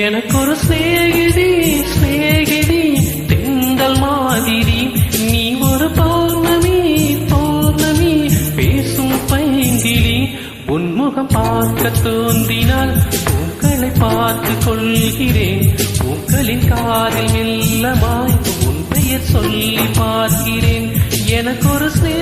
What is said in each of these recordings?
எனக்கொரு சேகிடி சேகிடி தெங்கள் மாதிரி. நீ ஒரு பௌர்ணமி பௌர்ணமி பேசும் பைங்கிலி. உன்முகம் பார்க்க தோன்றினால் பூக்களை பார்த்து கொள்கிறேன். பூக்களின் காதில் மெல்லமாய் உன் பெயர் சொல்லி பார்க்கிறேன். எனக்கொரு சே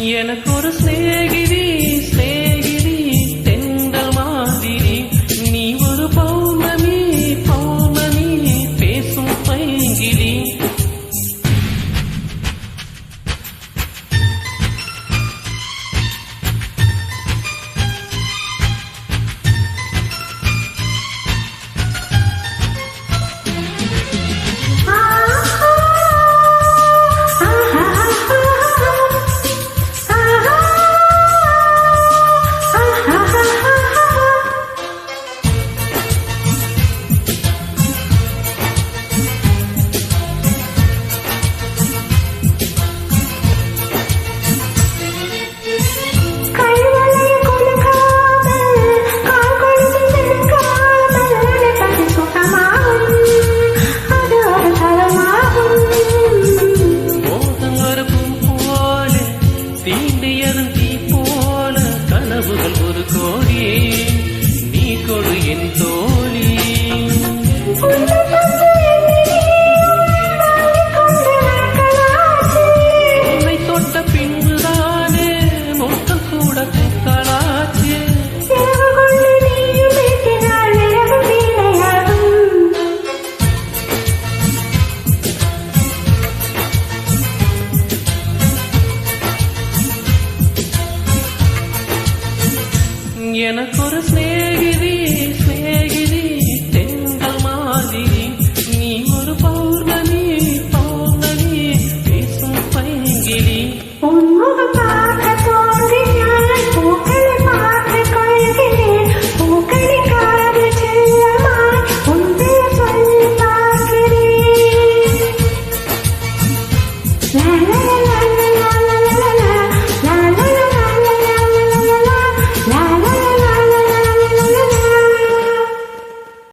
எனக்கு ஒரு சிநேகிதி என்னோடு என் தோழி. உன்னை தொட்ட பின்புதானே மொத்தம் கூட எனக்கு ஒரு சிநேகிதி